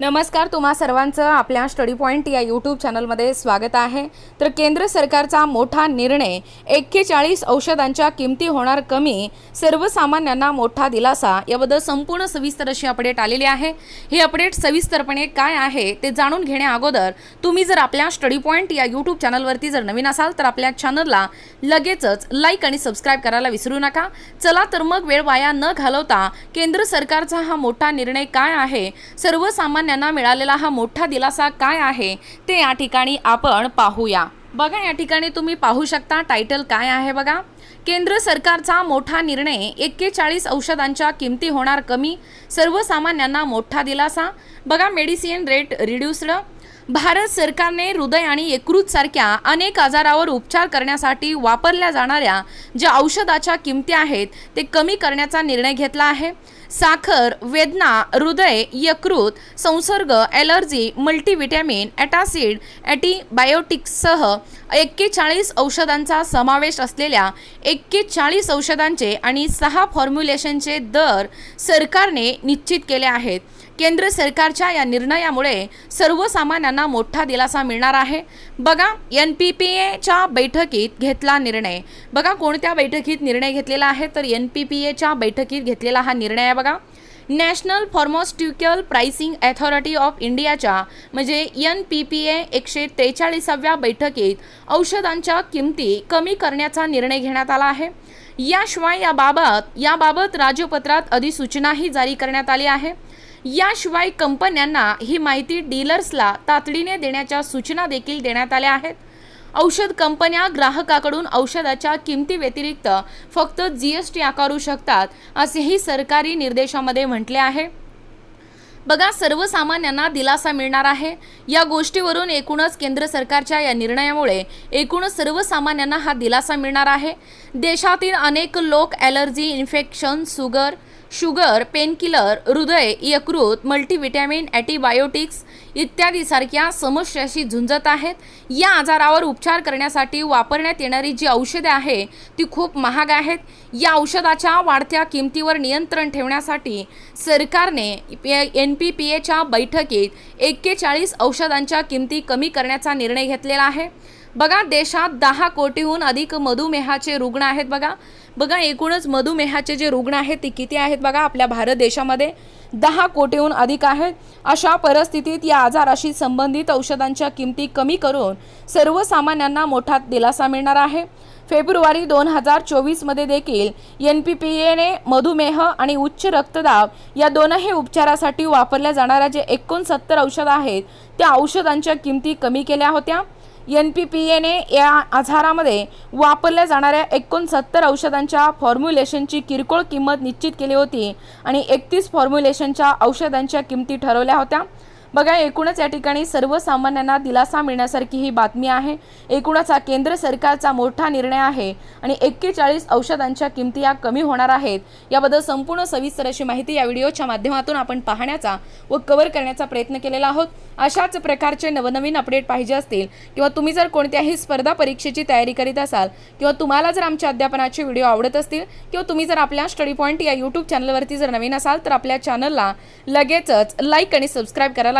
नमस्कार तुम्हा सर्वांचं आपल्या स्टडी पॉईंट या यूट्यूब चॅनलमध्ये स्वागत आहे. तर केंद्र सरकारचा मोठा निर्णय एक्केचाळीस औषधांच्या किमती होणार कमी सर्वसामान्यांना मोठा दिलासा याबद्दल संपूर्ण सविस्तर अशी अपडेट आलेली आहे. हे अपडेट सविस्तरपणे काय आहे ते जाणून घेण्या अगोदर तुम्ही जर आपल्या स्टडी पॉईंट या यूट्यूब चॅनलवरती जर नवीन असाल तर आपल्या चॅनलला लगेचच लाईक आणि सबस्क्राईब करायला विसरू नका. चला तर मग वेळ वाया न घालवता केंद्र सरकारचा हा मोठा निर्णय काय आहे? सर्वसामान्य सर्वसामान्यांना मिळालेला हा मोठा दिलासा काय आहे ते या ठिकाणी आपण पाहूया. बघा या ठिकाणी तुम्ही पाहू शकता टायटल काय आहे बघा. केंद्र सरकारचा मोठा निर्णय एक्केचाळीस औषधांच्या किमती होणार कमी सर्वसामान्यांना मोठा दिलासा. बघा मेडिसिन रेट रिड्युस्ड भारत सरकारने हृदय आणि यकृत सारख्या अनेक आजारावर उपचार करण्यासाठी वापरल्या जाणाऱ्या ज्या औषधाच्या किमती आहेत ते कमी करण्याचा निर्णय घेतला आहे. साखर वेदना हृदय यकृत संसर्ग ॲलर्जी मल्टीव्हिटॅमिन ॲटासिड ॲटीबायोटिक्ससह एक्केचाळीस औषधांचा समावेश असलेल्या एक्केचाळीस औषधांचे आणि सहा फॉर्म्युलेशनचे दर सरकारने निश्चित केले आहेत. केंद्र सरकारच्या या निर्णयामुळे सर्वसामान्यांना मोठा दिलासा मिळणार आहे. बघा एन पी पी एच्या बैठकीत घेतला निर्णय. बघा कोणत्या बैठकीत निर्णय घेतलेला आहे? तर एन पी पी एच्या बैठकीत घेतलेला हा निर्णय आहे बघा. National pharmaceutical pricing authority of इंडियाच्या म्हणजे एन पी पी ए एकशे त्रेचाळीसाव्या बैठकीत औषधांच्या किमती कमी करण्याचा निर्णय घेण्यात आला आहे. याशिवाय याबाबत याबाबत राजपत्रात अधिसूचनाही जारी करण्यात आली आहे. याशिवाय कंपन्यांना ही माहिती डीलर्सला तातडीने देण्याच्या सूचना देखील देण्यात आल्या आहेत. औषध कंपन्या ग्राहकाकडून औषधाच्या किमती व्यतिरिक्त फक्त जी एस टी आकारू शकतात असेही सरकारी निर्देशामध्ये म्हटले आहे. बघा सर्वसामान्यांना दिलासा मिळणार आहे. या गोष्टीवरून एकूणच केंद्र सरकारच्या या निर्णयामुळे एकूणच सर्वसामान्यांना हा दिलासा मिळणार आहे. देशातील अनेक लोक allergy infection sugar sugar painkiller हृदय यकृत मल्टीव्हिटॅमिन अँटीबायोटिक्स इत्यादीसारख्या समस्याशी झुंजत आहेत. या आजारावर उपचार करण्यासाठी वापरण्यात येणारी जी औषधे आहे ती खूप महाग आहेत. या औषधाच्या वाढत्या किमतीवर नियंत्रण ठेवण्यासाठी सरकारने एन पी पी एच्या बैठकीत एक्केचाळीस औषधांच्या किमती कमी करण्याचा निर्णय घेतलेला आहे. बघा देशात दहा कोटीहून अधिक मधुमेहाचे रुग्ण आहेत बघा. बघा एकूणच मधुमेहाचे जे रुग्ण आहेत ते किती आहेत बघा आपल्या भारत देशामध्ये? दहा कोटीहून अधिक आहेत. अशा परिस्थितीत या आजाराशी संबंधित औषधांच्या किमती कमी करून सर्वसामान्यांना मोठा दिलासा मिळणार आहे. फेब्रुवारी दोन हजार चोवीसमध्ये देखील एन पी पी एने मधुमेह आणि उच्च रक्तदाब या दोनही उपचारासाठी वापरल्या जाणाऱ्या जे एकोणसत्तर औषधं आहेत त्या औषधांच्या किमती कमी केल्या होत्या. एन पी पी एने या आजारामध्ये वापरल्या जाणाऱ्या एकोणसत्तर औषधांच्या फॉर्म्युलेशनची किरकोळ किंमत निश्चित केली होती आणि एकतीस फॉर्म्युलेशनच्या औषधांच्या किमती ठरवल्या होत्या. बघा एकूणच या ठिकाणी सर्वसामान्यांना दिलासा मिळण्यासारखी ही बातमी आहे. एकूणच हा केंद्र सरकारचा मोठा निर्णय आहे आणि एक्केचाळीस औषधांच्या किमती या कमी होणार आहेत. याबद्दल संपूर्ण सविस्तर अशी माहिती या व्हिडिओच्या माध्यमातून आपण पाहण्याचा व कव्हर करण्याचा प्रयत्न केलेला आहोत. अशाच प्रकारचे नवनवीन अपडेट पाहिजे असतील किंवा तुम्ही जर कोणत्याही स्पर्धा परीक्षेची तयारी करीत असाल किंवा तुम्हाला जर आमच्या अध्यापनाचे व्हिडिओ आवडत असतील किंवा तुम्ही जर आपल्या स्टडी पॉईंट या यूट्यूब चॅनलवरती जर नवीन असाल तर आपल्या चॅनलला लगेचच लाईक आणि सबस्क्राईब करायला